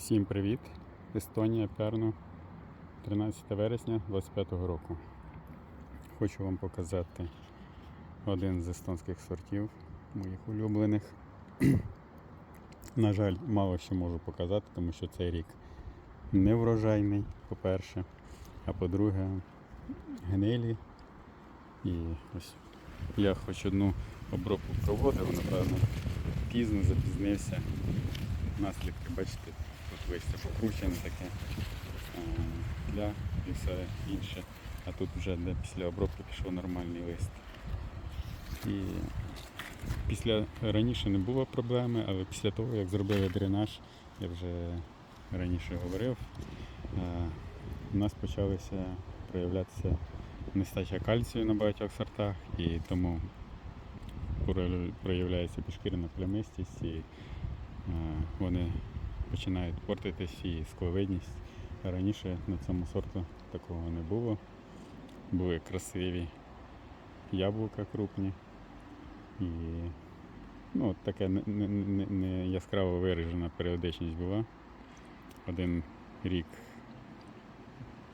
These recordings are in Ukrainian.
Всім привіт! Естонія, Перно, 13 вересня 25 року. Хочу вам показати один з естонських сортів моїх улюблених. На жаль, мало що можу показати, тому що цей рік не врожайний, по-перше, а по-друге, гнилі. І ось я хоч одну обробку проводив, напевно, пізно запізнився. Наслідки, бачите, листя покручене таке е, для і все інше. А тут вже де після обробки пішов нормальний лист. І після раніше не було проблеми, але після того, як зробили дренаж, я вже раніше говорив, е, у нас почалися проявлятися нестача кальцію на багатьох сортах, і тому проявляється підшкірена плямистість і е, вони починають портитись і скловидність. Раніше на цьому сорту такого не було. Були красиві яблука крупні і ну, не, не, не- не яскраво виражена періодичність була. Один рік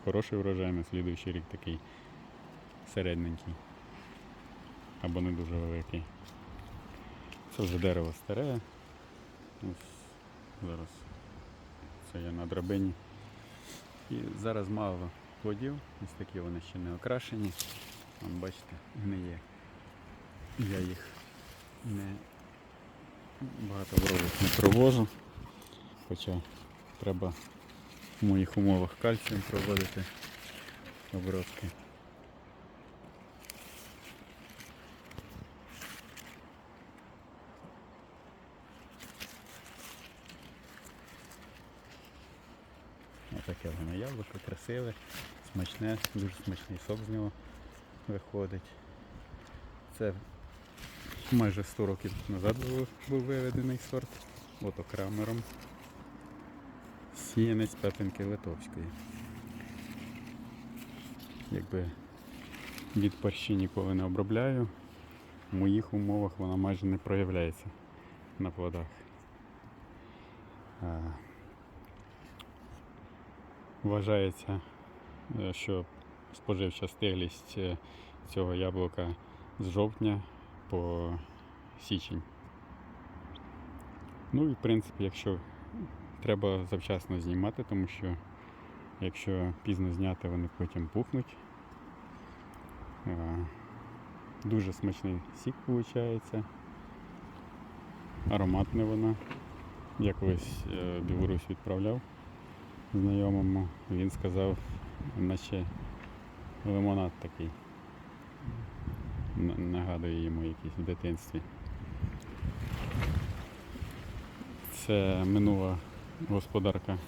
хороший врожай, на слідуючий рік такий середненький або не дуже великий. Це вже дерево старе. Ось зараз це я на драбині. І зараз мало плодів, ось такі вони ще не окрашені. Вон, бачите, гниє. Я їх не багато обробок не провожу. Хоча треба в моїх умовах кальцієм проводити обробки. Отаке воно яблуко, красиве, смачне, дуже смачний сок з нього виходить. Це майже 100 років назад був, був виведений сорт отокрамером. Сіянець пепинки Литовської. Якби від парші ніколи не обробляю, в моїх умовах вона майже не проявляється на плодах. Вважається, е, що споживча стиглість е, цього яблука з жовтня по січень. Ну і в принципі, якщо треба завчасно знімати, тому що якщо пізно зняти, вони потім пухнуть. Е, Дуже смачний сік виходить. Ароматне воно. Я колись Білорусь відправляв знайомому, він сказав, наче лимонад такий. Нагадує йому якийсь в дитинстві. Це минула господарка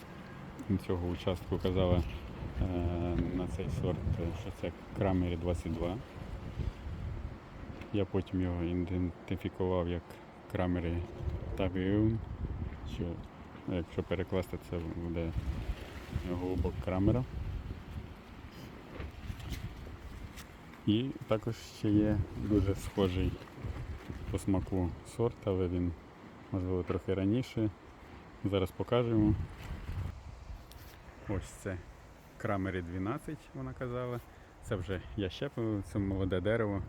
цього участку казала е, на цей сорт, е, що це Крамері 22. Я потім його ідентифікував як Крамері Тавіум, що якщо перекласти, це буде голубок Крамера. І також ще є дуже схожий по смаку сорт, але він можливо трохи раніше. Зараз покажемо. Ось це Крамері 12, вона казала. Це вже я щепив, це молоде дерево.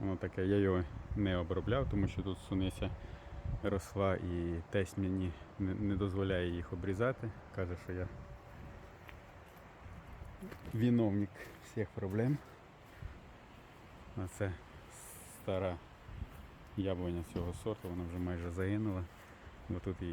Воно таке, я його не обробляв, тому що тут суниця росла і тесть мені не, дозволяє їх обрізати. Каже, що я виновник всіх проблем. А це стара яблуня цього сорту, вона вже майже загинула. Бо тут її